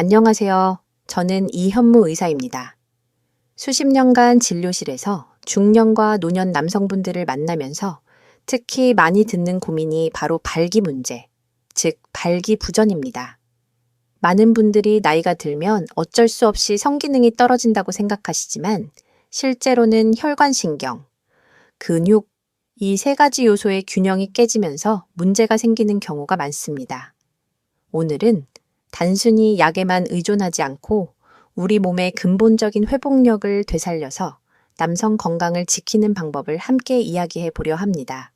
안녕하세요. 저는 이현무 의사입니다. 수십 년간 진료실에서 중년과 노년 남성분들을 만나면서 특히 많이 듣는 고민이 바로 발기 문제, 즉 발기부전입니다. 많은 분들이 나이가 들면 어쩔 수 없이 성기능이 떨어진다고 생각하시지만 실제로는 혈관신경, 근육, 이 세 가지 요소의 균형이 깨지면서 문제가 생기는 경우가 많습니다. 오늘은 단순히 약에만 의존하지 않고 우리 몸의 근본적인 회복력을 되살려서 남성 건강을 지키는 방법을 함께 이야기해 보려 합니다.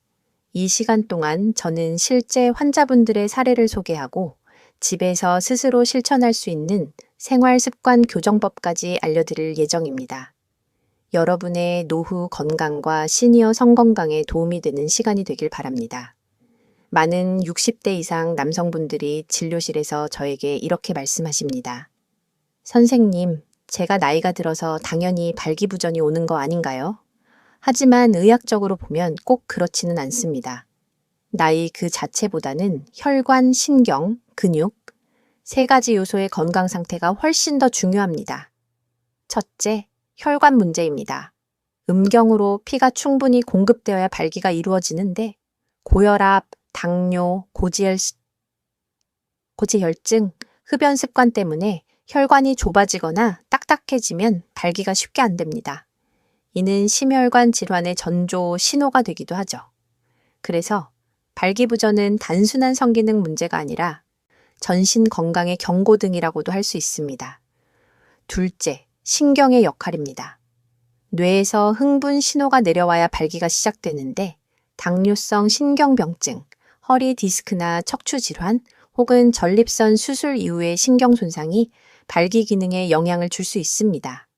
이 시간 동안 저는 실제 환자분들의 사례를 소개하고 집에서 스스로 실천할 수 있는 생활 습관 교정법까지 알려드릴 예정입니다. 여러분의 노후 건강과 시니어 성건강에 도움이 되는 시간이 되길 바랍니다. 많은 60대 이상 남성분들이 진료실에서 저에게 이렇게 말씀하십니다. 선생님, 제가 나이가 들어서 당연히 발기부전이 오는 거 아닌가요? 하지만 의학적으로 보면 꼭 그렇지는 않습니다. 나이 그 자체보다는 혈관, 신경, 근육, 세 가지 요소의 건강 상태가 훨씬 더 중요합니다. 첫째, 혈관 문제입니다. 음경으로 피가 충분히 공급되어야 발기가 이루어지는데 고혈압, 당뇨, 고지혈, 고지혈증, 흡연 습관 때문에 혈관이 좁아지거나 딱딱해지면 발기가 쉽게 안 됩니다. 이는 심혈관 질환의 전조 신호가 되기도 하죠. 그래서 발기부전은 단순한 성기능 문제가 아니라 전신 건강의 경고등이라고도 할 수 있습니다. 둘째, 신경의 역할입니다. 뇌에서 흥분 신호가 내려와야 발기가 시작되는데 당뇨성 신경병증, 허리 디스크나 척추 질환 혹은 전립선 수술 이후의 신경 손상이 발기 기능에 영향을 줄 수 있습니다.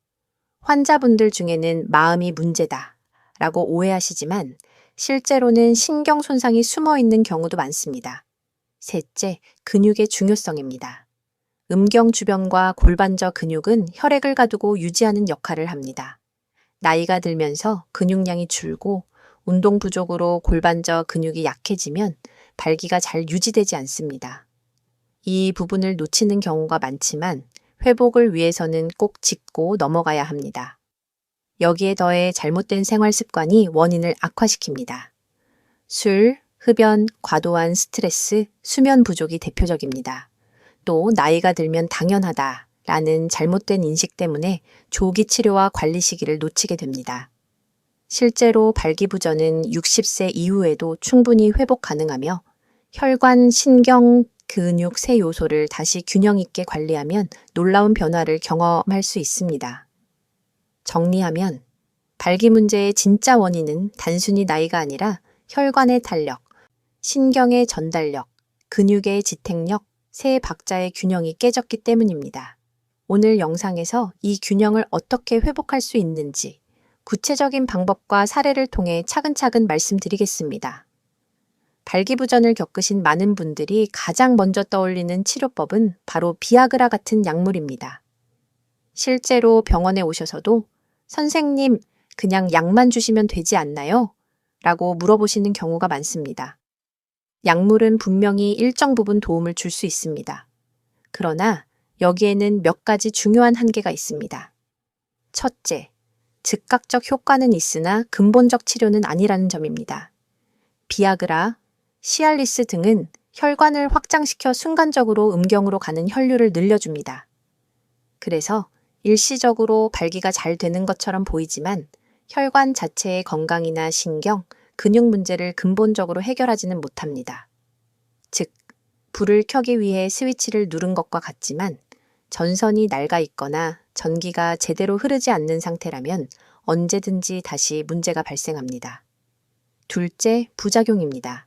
환자분들 중에는 마음이 문제다 라고 오해하시지만 실제로는 신경 손상이 숨어 있는 경우도 많습니다. 셋째, 근육의 중요성입니다. 음경 주변과 골반저 근육은 혈액을 가두고 유지하는 역할을 합니다. 나이가 들면서 근육량이 줄고 운동 부족으로 골반저 근육이 약해지면 발기가 잘 유지되지 않습니다. 이 부분을 놓치는 경우가 많지만 회복을 위해서는 꼭 짚고 넘어가야 합니다. 여기에 더해 잘못된 생활 습관이 원인을 악화시킵니다. 술, 흡연, 과도한 스트레스, 수면 부족이 대표적입니다. 또 나이가 들면 당연하다 라는 잘못된 인식 때문에 조기 치료와 관리 시기를 놓치게 됩니다. 실제로 발기부전은 60세 이후에도 충분히 회복 가능하며 혈관, 신경, 근육 세 요소를 다시 균형 있게 관리하면 놀라운 변화를 경험할 수 있습니다. 정리하면 발기 문제의 진짜 원인은 단순히 나이가 아니라 혈관의 탄력, 신경의 전달력, 근육의 지탱력, 세 박자의 균형이 깨졌기 때문입니다. 오늘 영상에서 이 균형을 어떻게 회복할 수 있는지 구체적인 방법과 사례를 통해 차근차근 말씀드리겠습니다. 발기부전을 겪으신 많은 분들이 가장 먼저 떠올리는 치료법은 바로 비아그라 같은 약물입니다. 실제로 병원에 오셔서도 선생님, 그냥 약만 주시면 되지 않나요? 라고 물어보시는 경우가 많습니다. 약물은 분명히 일정 부분 도움을 줄 수 있습니다. 그러나 여기에는 몇 가지 중요한 한계가 있습니다. 첫째, 즉각적 효과는 있으나 근본적 치료는 아니라는 점입니다. 비아그라, 시알리스 등은 혈관을 확장시켜 순간적으로 음경으로 가는 혈류를 늘려줍니다. 그래서 일시적으로 발기가 잘 되는 것처럼 보이지만 혈관 자체의 건강이나 신경, 근육 문제를 근본적으로 해결하지는 못합니다. 즉, 불을 켜기 위해 스위치를 누른 것과 같지만 전선이 낡아 있거나 전기가 제대로 흐르지 않는 상태라면 언제든지 다시 문제가 발생합니다. 둘째, 부작용입니다.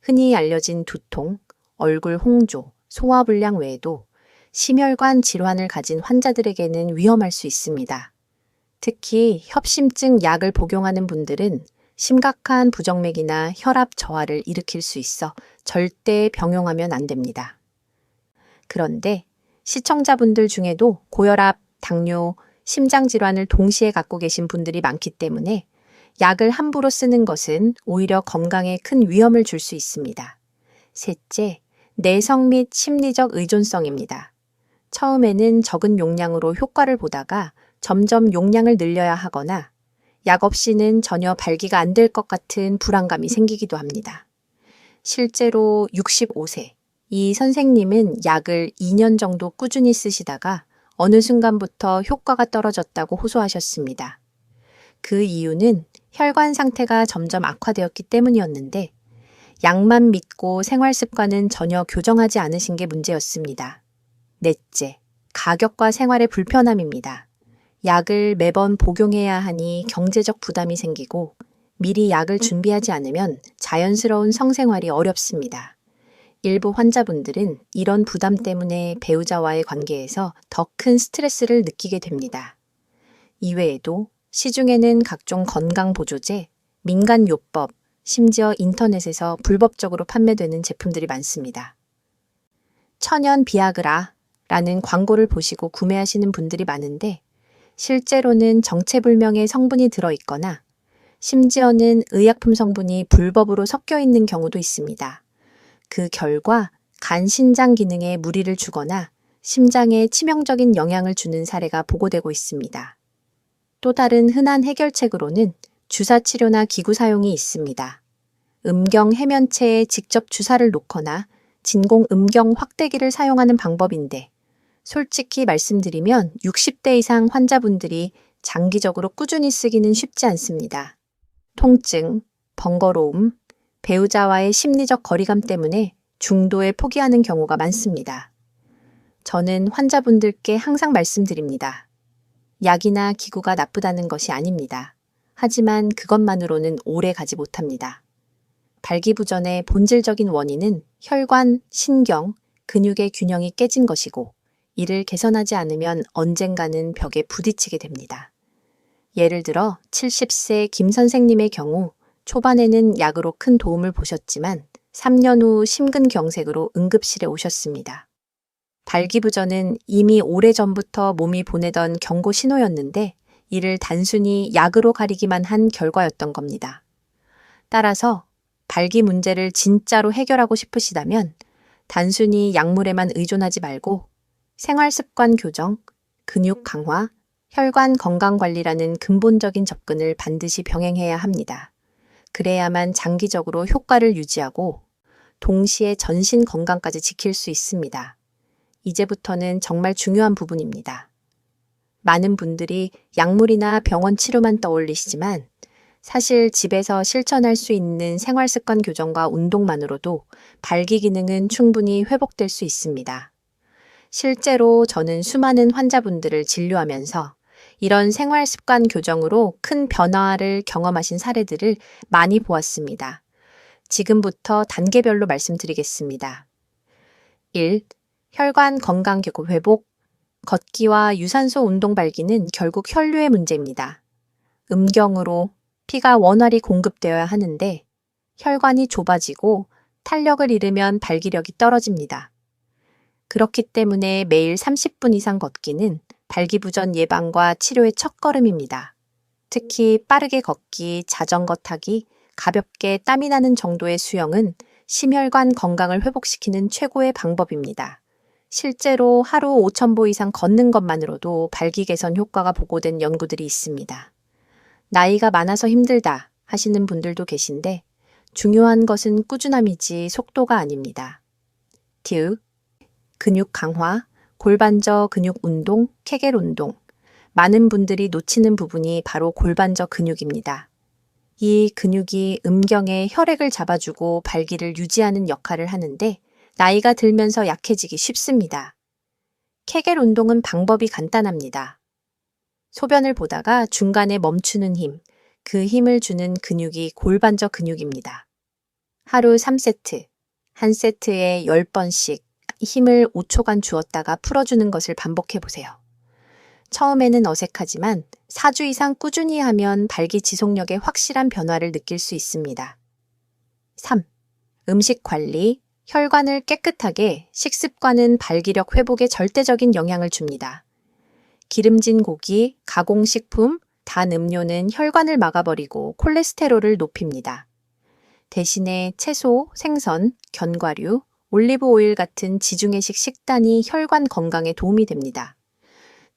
흔히 알려진 두통, 얼굴 홍조, 소화불량 외에도 심혈관 질환을 가진 환자들에게는 위험할 수 있습니다. 특히 협심증 약을 복용하는 분들은 심각한 부정맥이나 혈압 저하를 일으킬 수 있어 절대 병용하면 안 됩니다. 그런데 시청자분들 중에도 고혈압, 당뇨, 심장질환을 동시에 갖고 계신 분들이 많기 때문에 약을 함부로 쓰는 것은 오히려 건강에 큰 위험을 줄 수 있습니다. 셋째, 내성 및 심리적 의존성입니다. 처음에는 적은 용량으로 효과를 보다가 점점 용량을 늘려야 하거나 약 없이는 전혀 발기가 안 될 것 같은 불안감이 생기기도 합니다. 실제로 65세, 이 선생님은 약을 2년 정도 꾸준히 쓰시다가 어느 순간부터 효과가 떨어졌다고 호소하셨습니다. 그 이유는 혈관 상태가 점점 악화되었기 때문이었는데 약만 믿고 생활 습관은 전혀 교정하지 않으신 게 문제였습니다. 넷째, 가격과 생활의 불편함입니다. 약을 매번 복용해야 하니 경제적 부담이 생기고 미리 약을 준비하지 않으면 자연스러운 성생활이 어렵습니다. 일부 환자분들은 이런 부담 때문에 배우자와의 관계에서 더 큰 스트레스를 느끼게 됩니다. 이외에도 시중에는 각종 건강보조제, 민간요법, 심지어 인터넷에서 불법적으로 판매되는 제품들이 많습니다. 천연 비아그라 라는 광고를 보시고 구매하시는 분들이 많은데 실제로는 정체불명의 성분이 들어있거나 심지어는 의약품 성분이 불법으로 섞여 있는 경우도 있습니다. 그 결과 간 신장 기능에 무리를 주거나 심장에 치명적인 영향을 주는 사례가 보고되고 있습니다. 또 다른 흔한 해결책으로는 주사 치료나 기구 사용이 있습니다. 음경 해면체에 직접 주사를 놓거나 진공 음경 확대기를 사용하는 방법인데 솔직히 말씀드리면 60대 이상 환자분들이 장기적으로 꾸준히 쓰기는 쉽지 않습니다. 통증, 번거로움, 배우자와의 심리적 거리감 때문에 중도에 포기하는 경우가 많습니다. 저는 환자분들께 항상 말씀드립니다. 약이나 기구가 나쁘다는 것이 아닙니다. 하지만 그것만으로는 오래 가지 못합니다. 발기부전의 본질적인 원인은 혈관, 신경, 근육의 균형이 깨진 것이고 이를 개선하지 않으면 언젠가는 벽에 부딪히게 됩니다. 예를 들어 70세 김 선생님의 경우 초반에는 약으로 큰 도움을 보셨지만 3년 후 심근경색으로 응급실에 오셨습니다. 발기부전은 이미 오래전부터 몸이 보내던 경고 신호였는데 이를 단순히 약으로 가리기만 한 결과였던 겁니다. 따라서 발기 문제를 진짜로 해결하고 싶으시다면 단순히 약물에만 의존하지 말고 생활 습관 교정, 근육 강화, 혈관 건강 관리라는 근본적인 접근을 반드시 병행해야 합니다. 그래야만 장기적으로 효과를 유지하고 동시에 전신 건강까지 지킬 수 있습니다. 이제부터는 정말 중요한 부분입니다. 많은 분들이 약물이나 병원 치료만 떠올리시지만 사실 집에서 실천할 수 있는 생활 습관 교정과 운동만으로도 발기 기능은 충분히 회복될 수 있습니다. 실제로 저는 수많은 환자분들을 진료하면서 이런 생활 습관 교정으로 큰 변화를 경험하신 사례들을 많이 보았습니다. 지금부터 단계별로 말씀드리겠습니다. 1. 혈관 건강 회복. 걷기와 유산소 운동 발기는 결국 혈류의 문제입니다. 음경으로 피가 원활히 공급되어야 하는데 혈관이 좁아지고 탄력을 잃으면 발기력이 떨어집니다. 그렇기 때문에 매일 30분 이상 걷기는 발기부전 예방과 치료의 첫걸음입니다. 특히 빠르게 걷기, 자전거 타기, 가볍게 땀이 나는 정도의 수영은 심혈관 건강을 회복시키는 최고의 방법입니다. 실제로 하루 5,000보 이상 걷는 것만으로도 발기 개선 효과가 보고된 연구들이 있습니다. 나이가 많아서 힘들다 하시는 분들도 계신데 중요한 것은 꾸준함이지 속도가 아닙니다. 듀, 근육 강화, 골반저 근육 운동, 케겔 운동. 많은 분들이 놓치는 부분이 바로 골반저 근육입니다. 이 근육이 음경의 혈액을 잡아주고 발기를 유지하는 역할을 하는데 나이가 들면서 약해지기 쉽습니다. 케겔 운동은 방법이 간단합니다. 소변을 보다가 중간에 멈추는 힘, 그 힘을 주는 근육이 골반저 근육입니다. 하루 3세트, 한 세트에 10번씩 힘을 5초간 주었다가 풀어주는 것을 반복해 보세요. 처음에는 어색하지만 4주 이상 꾸준히 하면 발기 지속력에 확실한 변화를 느낄 수 있습니다. 3. 음식 관리, 혈관을 깨끗하게 식습관은 발기력 회복에 절대적인 영향을 줍니다. 기름진 고기, 가공식품, 단 음료는 혈관을 막아버리고 콜레스테롤을 높입니다. 대신에 채소, 생선, 견과류, 올리브 오일 같은 지중해식 식단이 혈관 건강에 도움이 됩니다.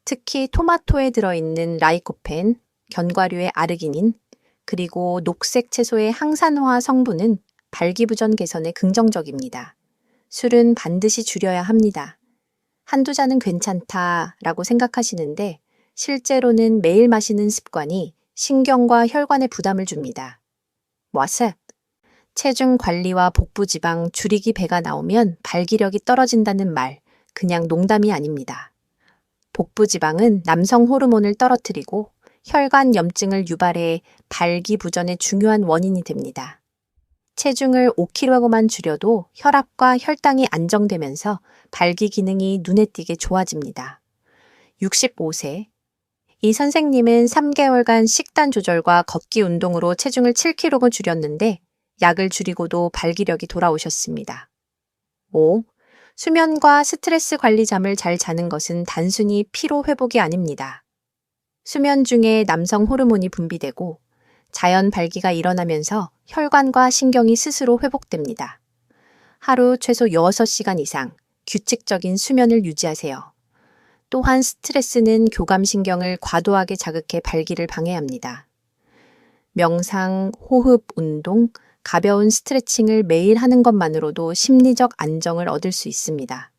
특히 토마토에 들어있는 라이코펜, 견과류의 아르기닌, 그리고 녹색 채소의 항산화 성분은 발기부전 개선에 긍정적입니다. 술은 반드시 줄여야 합니다. 한두 잔은 괜찮다라고 생각하시는데 실제로는 매일 마시는 습관이 신경과 혈관에 부담을 줍니다. 와셋. 체중 관리와 복부 지방 줄이기 배가 나오면 발기력이 떨어진다는 말, 그냥 농담이 아닙니다. 복부 지방은 남성 호르몬을 떨어뜨리고 혈관 염증을 유발해 발기부전의 중요한 원인이 됩니다. 체중을 5kg만 줄여도 혈압과 혈당이 안정되면서 발기 기능이 눈에 띄게 좋아집니다. 65세. 이 선생님은 3개월간 식단 조절과 걷기 운동으로 체중을 7kg 줄였는데 약을 줄이고도 발기력이 돌아오셨습니다. 5. 수면과 스트레스 관리 잠을 잘 자는 것은 단순히 피로 회복이 아닙니다. 수면 중에 남성 호르몬이 분비되고 자연 발기가 일어나면서 혈관과 신경이 스스로 회복됩니다. 하루 최소 6시간 이상 규칙적인 수면을 유지하세요. 또한 스트레스는 교감신경을 과도하게 자극해 발기를 방해합니다. 명상, 호흡, 운동, 가벼운 스트레칭을 매일 하는 것만으로도 심리적 안정을 얻을 수 있습니다.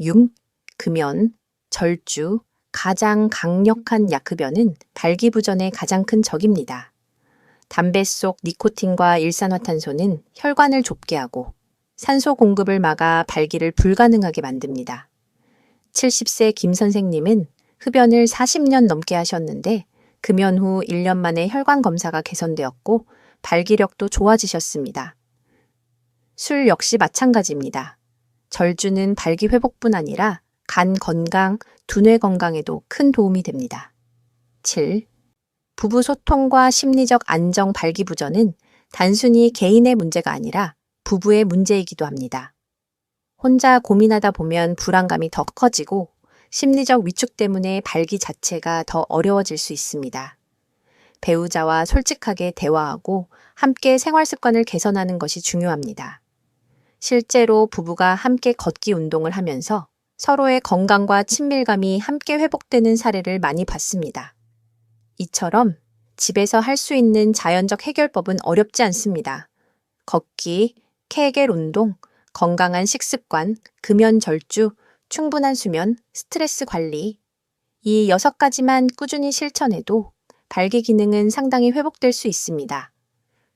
6. 금연, 절주, 가장 강력한 약흡연은 발기부전의 가장 큰 적입니다. 담배 속 니코틴과 일산화탄소는 혈관을 좁게 하고 산소 공급을 막아 발기를 불가능하게 만듭니다. 70세 김 선생님은 흡연을 40년 넘게 하셨는데 금연 후 1년 만에 혈관 검사가 개선되었고 발기력도 좋아지셨습니다. 술 역시 마찬가지입니다. 절주는 발기 회복뿐 아니라 간 건강, 두뇌 건강에도 큰 도움이 됩니다. 7. 부부 소통과 심리적 안정 발기부전은 단순히 개인의 문제가 아니라 부부의 문제이기도 합니다. 혼자 고민하다 보면 불안감이 더 커지고 심리적 위축 때문에 발기 자체가 더 어려워질 수 있습니다. 배우자와 솔직하게 대화하고 함께 생활 습관을 개선하는 것이 중요합니다. 실제로 부부가 함께 걷기 운동을 하면서 서로의 건강과 친밀감이 함께 회복되는 사례를 많이 봤습니다. 이처럼 집에서 할 수 있는 자연적 해결법은 어렵지 않습니다. 걷기, 케겔 운동, 건강한 식습관, 금연 절주, 충분한 수면, 스트레스 관리. 이 여섯 가지만 꾸준히 실천해도 발기 기능은 상당히 회복될 수 있습니다.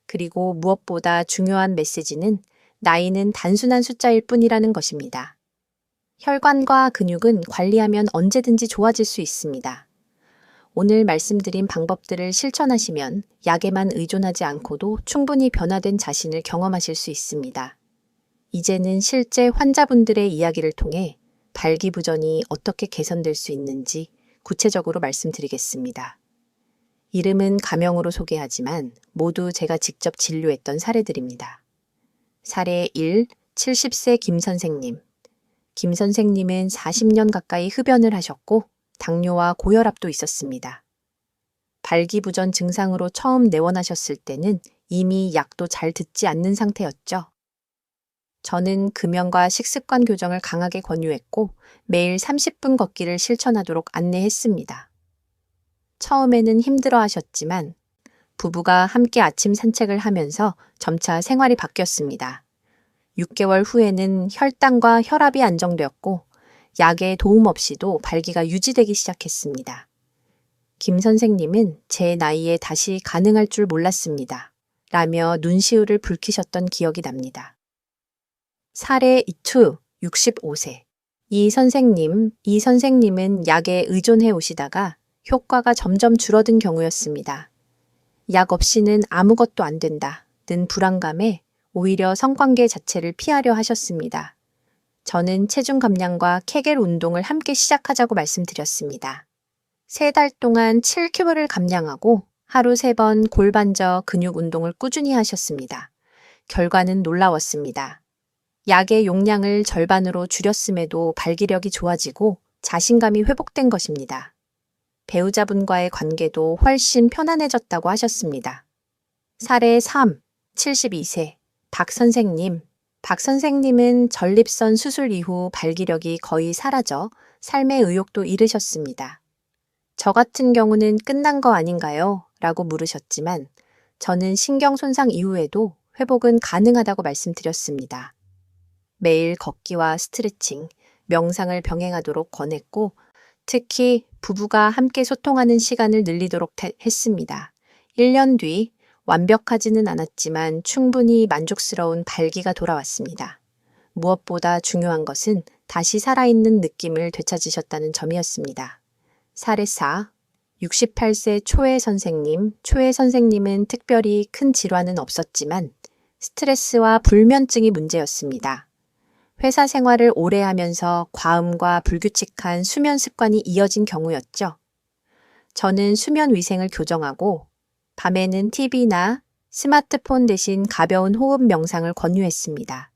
그리고 무엇보다 중요한 메시지는 나이는 단순한 숫자일 뿐이라는 것입니다. 혈관과 근육은 관리하면 언제든지 좋아질 수 있습니다. 오늘 말씀드린 방법들을 실천하시면 약에만 의존하지 않고도 충분히 변화된 자신을 경험하실 수 있습니다. 이제는 실제 환자분들의 이야기를 통해 발기부전이 어떻게 개선될 수 있는지 구체적으로 말씀드리겠습니다. 이름은 가명으로 소개하지만 모두 제가 직접 진료했던 사례들입니다. 사례 1, 70세 김 선생님. 김 선생님은 40년 가까이 흡연을 하셨고 당뇨와 고혈압도 있었습니다. 발기부전 증상으로 처음 내원하셨을 때는 이미 약도 잘 듣지 않는 상태였죠. 저는 금연과 식습관 교정을 강하게 권유했고 매일 30분 걷기를 실천하도록 안내했습니다. 처음에는 힘들어 하셨지만 부부가 함께 아침 산책을 하면서 점차 생활이 바뀌었습니다. 6개월 후에는 혈당과 혈압이 안정되었고 약의 도움 없이도 발기가 유지되기 시작했습니다. 김 선생님은 제 나이에 다시 가능할 줄 몰랐습니다. 라며 눈시울을 붉히셨던 기억이 납니다. 사례 2, 65세. 이 선생님, 이 선생님은 약에 의존해 오시다가 효과가 점점 줄어든 경우였습니다. 약 없이는 아무것도 안 된다. 는 불안감에 오히려 성관계 자체를 피하려 하셨습니다. 저는 체중 감량과 케겔 운동을 함께 시작하자고 말씀드렸습니다. 세 달 동안 7큐브를 감량하고 하루 세 번 골반저 근육 운동을 꾸준히 하셨습니다. 결과는 놀라웠습니다. 약의 용량을 절반으로 줄였음에도 발기력이 좋아지고 자신감이 회복된 것입니다. 배우자분과의 관계도 훨씬 편안해졌다고 하셨습니다. 사례 3, 72세. 박 선생님, 박 선생님은 전립선 수술 이후 발기력이 거의 사라져 삶의 의욕도 잃으셨습니다. 저 같은 경우는 끝난 거 아닌가요? 라고 물으셨지만 저는 신경 손상 이후에도 회복은 가능하다고 말씀드렸습니다. 매일 걷기와 스트레칭, 명상을 병행하도록 권했고 특히 부부가 함께 소통하는 시간을 늘리도록 태- 했습니다. 1년 뒤 완벽하지는 않았지만 충분히 만족스러운 발기가 돌아왔습니다. 무엇보다 중요한 것은 다시 살아있는 느낌을 되찾으셨다는 점이었습니다. 사례 4. 68세 초회 선생님. 초회 선생님은 특별히 큰 질환은 없었지만 스트레스와 불면증이 문제였습니다. 회사 생활을 오래 하면서 과음과 불규칙한 수면 습관이 이어진 경우였죠. 저는 수면 위생을 교정하고 밤에는 TV나 스마트폰 대신 가벼운 호흡 명상을 권유했습니다.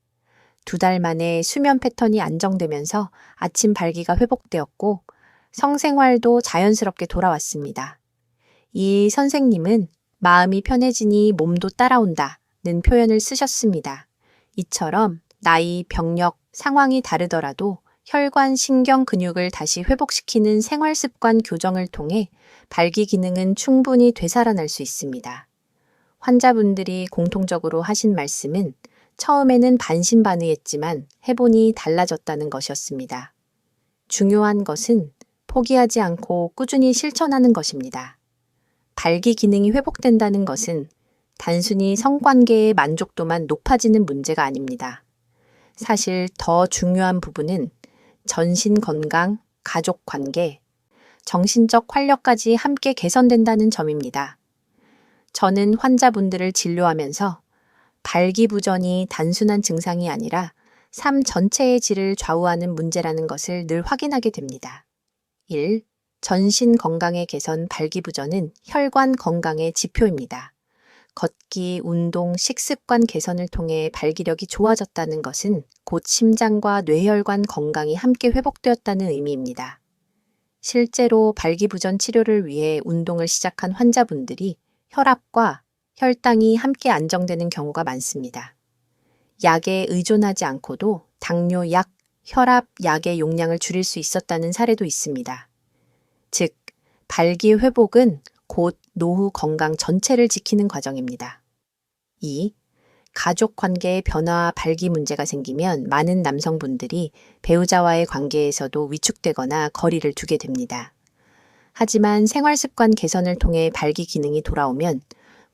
두 달 만에 수면 패턴이 안정되면서 아침 발기가 회복되었고 성생활도 자연스럽게 돌아왔습니다. 이 선생님은 마음이 편해지니 몸도 따라온다는 표현을 쓰셨습니다. 이처럼 나이, 병력, 상황이 다르더라도 혈관, 신경, 근육을 다시 회복시키는 생활 습관 교정을 통해 발기 기능은 충분히 되살아날 수 있습니다. 환자분들이 공통적으로 하신 말씀은 처음에는 반신반의했지만 해보니 달라졌다는 것이었습니다. 중요한 것은 포기하지 않고 꾸준히 실천하는 것입니다. 발기 기능이 회복된다는 것은 단순히 성관계의 만족도만 높아지는 문제가 아닙니다. 사실 더 중요한 부분은 전신 건강, 가족 관계, 정신적 활력까지 함께 개선된다는 점입니다. 저는 환자분들을 진료하면서 발기부전이 단순한 증상이 아니라 삶 전체의 질을 좌우하는 문제라는 것을 늘 확인하게 됩니다. 1. 전신 건강의 개선 발기부전은 혈관 건강의 지표입니다. 걷기, 운동, 식습관 개선을 통해 발기력이 좋아졌다는 것은 곧 심장과 뇌혈관 건강이 함께 회복되었다는 의미입니다. 실제로 발기부전 치료를 위해 운동을 시작한 환자분들이 혈압과 혈당이 함께 안정되는 경우가 많습니다. 약에 의존하지 않고도 당뇨 약, 혈압 약의 용량을 줄일 수 있었다는 사례도 있습니다. 즉, 발기 회복은 곧 노후 건강 전체를 지키는 과정입니다. 2. 가족 관계의 변화와 발기 문제가 생기면 많은 남성분들이 배우자와의 관계에서도 위축되거나 거리를 두게 됩니다. 하지만 생활 습관 개선을 통해 발기 기능이 돌아오면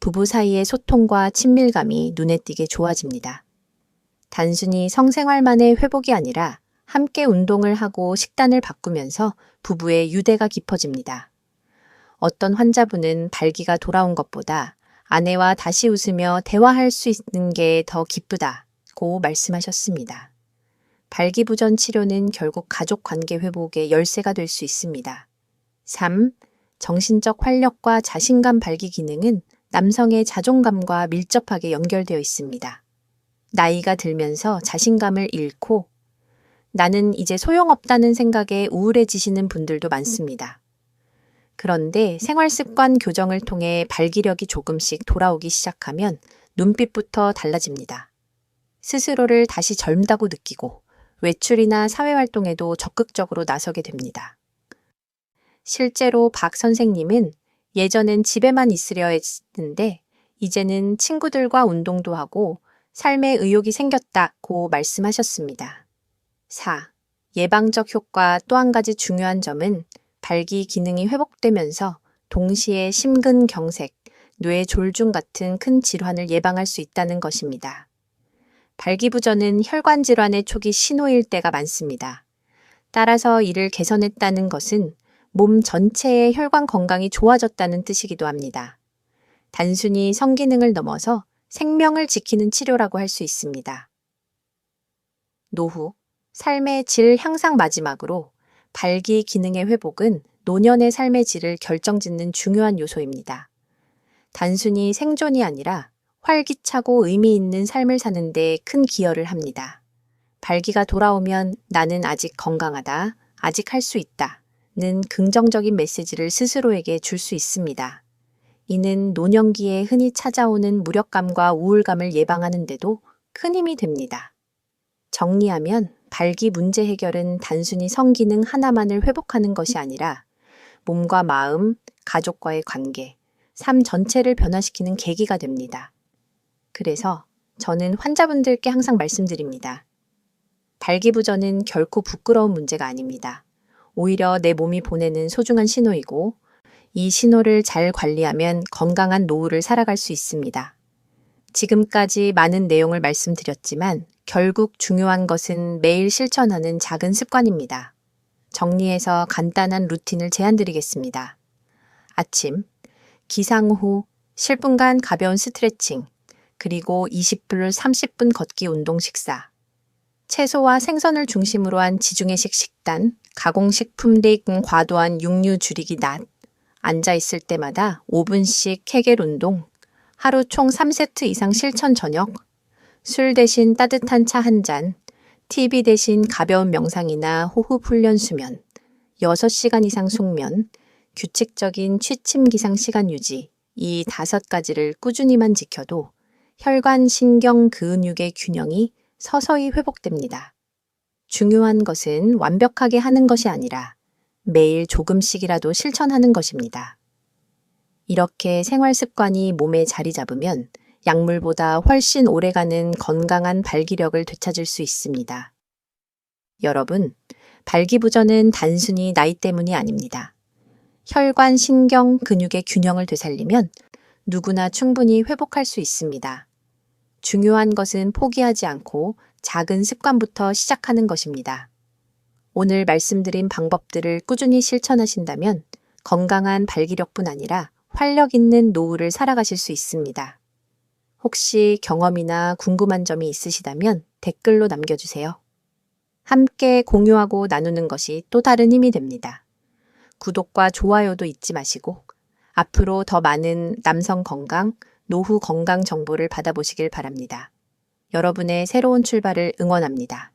부부 사이의 소통과 친밀감이 눈에 띄게 좋아집니다. 단순히 성생활만의 회복이 아니라 함께 운동을 하고 식단을 바꾸면서 부부의 유대가 깊어집니다. 어떤 환자분은 발기가 돌아온 것보다 아내와 다시 웃으며 대화할 수 있는 게 더 기쁘다고 말씀하셨습니다. 발기부전 치료는 결국 가족 관계 회복의 열쇠가 될 수 있습니다. 3. 정신적 활력과 자신감 발기 기능은 남성의 자존감과 밀접하게 연결되어 있습니다. 나이가 들면서 자신감을 잃고 나는 이제 소용없다는 생각에 우울해지시는 분들도 많습니다. 그런데 생활 습관 교정을 통해 발기력이 조금씩 돌아오기 시작하면 눈빛부터 달라집니다. 스스로를 다시 젊다고 느끼고 외출이나 사회활동에도 적극적으로 나서게 됩니다. 실제로 박 선생님은 예전엔 집에만 있으려 했는데 이제는 친구들과 운동도 하고 삶의 의욕이 생겼다고 말씀하셨습니다. 4. 예방적 효과 또 한 가지 중요한 점은 발기 기능이 회복되면서 동시에 심근경색, 뇌 졸중 같은 큰 질환을 예방할 수 있다는 것입니다. 발기부전은 혈관 질환의 초기 신호일 때가 많습니다. 따라서 이를 개선했다는 것은 몸 전체의 혈관 건강이 좋아졌다는 뜻이기도 합니다. 단순히 성기능을 넘어서 생명을 지키는 치료라고 할 수 있습니다. 노후, 삶의 질 향상 마지막으로 발기 기능의 회복은 노년의 삶의 질을 결정짓는 중요한 요소입니다. 단순히 생존이 아니라 활기차고 의미 있는 삶을 사는 데 큰 기여를 합니다. 발기가 돌아오면 나는 아직 건강하다, 아직 할 수 있다, 는 긍정적인 메시지를 스스로에게 줄 수 있습니다. 이는 노년기에 흔히 찾아오는 무력감과 우울감을 예방하는데도 큰 힘이 됩니다. 정리하면 발기 문제 해결은 단순히 성기능 하나만을 회복하는 것이 아니라 몸과 마음, 가족과의 관계, 삶 전체를 변화시키는 계기가 됩니다. 그래서 저는 환자분들께 항상 말씀드립니다. 발기부전은 결코 부끄러운 문제가 아닙니다. 오히려 내 몸이 보내는 소중한 신호이고 이 신호를 잘 관리하면 건강한 노후를 살아갈 수 있습니다. 지금까지 많은 내용을 말씀드렸지만 결국 중요한 것은 매일 실천하는 작은 습관입니다. 정리해서 간단한 루틴을 제안드리겠습니다. 아침, 기상 후 10분간 가벼운 스트레칭, 그리고 20분 30분 걷기 운동 식사, 채소와 생선을 중심으로 한 지중해식 식단, 가공식품 등 과도한 육류 줄이기 낮, 앉아 있을 때마다 5분씩 케겔 운동, 하루 총 3세트 이상 실천 저녁, 술 대신 따뜻한 차 한 잔, TV 대신 가벼운 명상이나 호흡 훈련 수면, 6시간 이상 숙면, 규칙적인 취침 기상 시간 유지, 이 다섯 가지를 꾸준히만 지켜도 혈관, 신경, 근육의 균형이 서서히 회복됩니다. 중요한 것은 완벽하게 하는 것이 아니라 매일 조금씩이라도 실천하는 것입니다. 이렇게 생활 습관이 몸에 자리 잡으면 약물보다 훨씬 오래가는 건강한 발기력을 되찾을 수 있습니다. 여러분, 발기부전은 단순히 나이 때문이 아닙니다. 혈관, 신경, 근육의 균형을 되살리면 누구나 충분히 회복할 수 있습니다. 중요한 것은 포기하지 않고 작은 습관부터 시작하는 것입니다. 오늘 말씀드린 방법들을 꾸준히 실천하신다면 건강한 발기력뿐 아니라 활력 있는 노후를 살아가실 수 있습니다. 혹시 경험이나 궁금한 점이 있으시다면 댓글로 남겨주세요. 함께 공유하고 나누는 것이 또 다른 힘이 됩니다. 구독과 좋아요도 잊지 마시고 앞으로 더 많은 남성 건강, 노후 건강 정보를 받아보시길 바랍니다. 여러분의 새로운 출발을 응원합니다.